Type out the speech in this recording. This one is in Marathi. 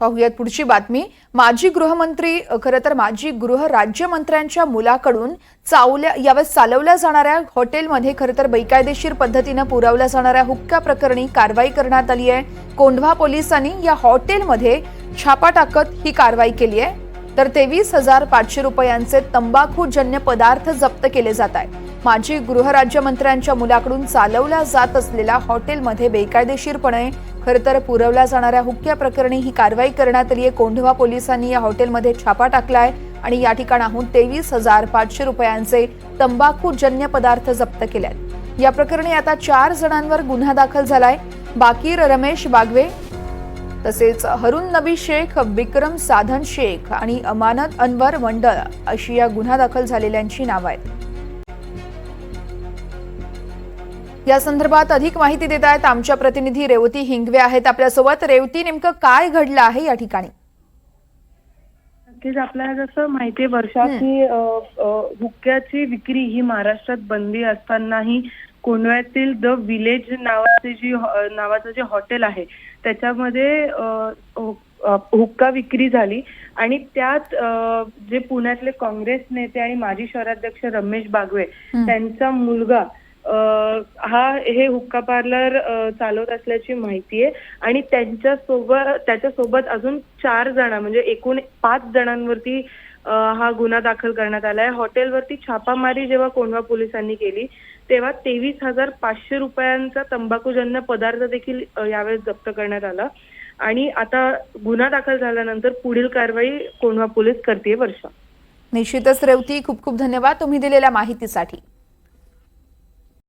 पाहूयात पुढची बातमी. माजी गृहमंत्री खरं तर माजी गृह राज्यमंत्र्यांच्या मुलाकडून चावल्या यावेळेस चालवल्या जाणाऱ्या हॉटेलमध्ये खरं तर बेकायदेशीर पद्धतीनं पुरवल्या जाणाऱ्या हुक्का प्रकरणी कारवाई करण्यात आली आहे. कोंढवा पोलिसांनी या हॉटेलमध्ये छापा टाकत ही कारवाई केली आहे. तर तेवीस हजार पाचशे रुपयांचे तंबाखूजन्य पदार्थ जप्त केले जात आहे माजी गृहराज्यमंत्र्यांच्या मुलाकडून चालवल्या जात असलेल्या हॉटेलमध्ये बेकायदेशीरपणे खरं तर पुरवल्या जाणाऱ्या हुक्क्या प्रकरणी ही कारवाई करण्यात आली आहे. कोंढवा पोलिसांनी या हॉटेलमध्ये छापा टाकलाय आणि या ठिकाणाहून तेवीस हजार पाचशे रुपयांचे तंबाखूजन्य पदार्थ जप्त केले आहेत. या प्रकरणी आता चार जणांवर गुन्हा दाखल झालाय. बाकीर रमेश बागवे तसेच हरुण नबी शेख विक्रम साधन शेख आणि अमानत अनवर मंडळ अशी या गुन्हा दाखल झालेल्यांची नावं आहेत. या संदर्भात अधिक माहिती देत आहेत आमच्या प्रतिनिधी रेवती हिंगवे आहेत. आपल्यासोबत रेवती नेमकं काय घडलं आहे या ठिकाणी? नक्कीच आपल्याला जसं माहितीये वर्षा की हुक्क्याची विक्री ही महाराष्ट्रात बंदी असतानाही कोंडव्यातील द विलेज नावाचे जी नावाचं जे हॉटेल आहे त्याच्यामध्ये हुक्का विक्री झाली आणि त्यात जे पुण्यातले काँग्रेस नेते आणि माजी शहराध्यक्ष रमेश बागवे त्यांचा मुलगा हा हे हुक्का पार्लर चालवत असल्याची माहिती आहे. आणि त्यांच्यासोबत त्याच्यासोबत अजून चार जण म्हणजे एकूण पाच जणांवरती हा गुन्हा दाखल करण्यात आला आहे. हॉटेलवरती छापामारी जेव्हा कोंढवा पोलिसांनी केली तेव्हा तेवीस हजार पाचशे रुपयांचा तंबाखूजन्य पदार्थ देखील यावेळेस जप्त करण्यात आला. आणि आता गुन्हा दाखल झाल्यानंतर पुढील कारवाई कोंढवा पोलीस करते वर्षा. निश्चितच रेवती खूप खूप धन्यवाद तुम्ही दिलेल्या माहितीसाठी.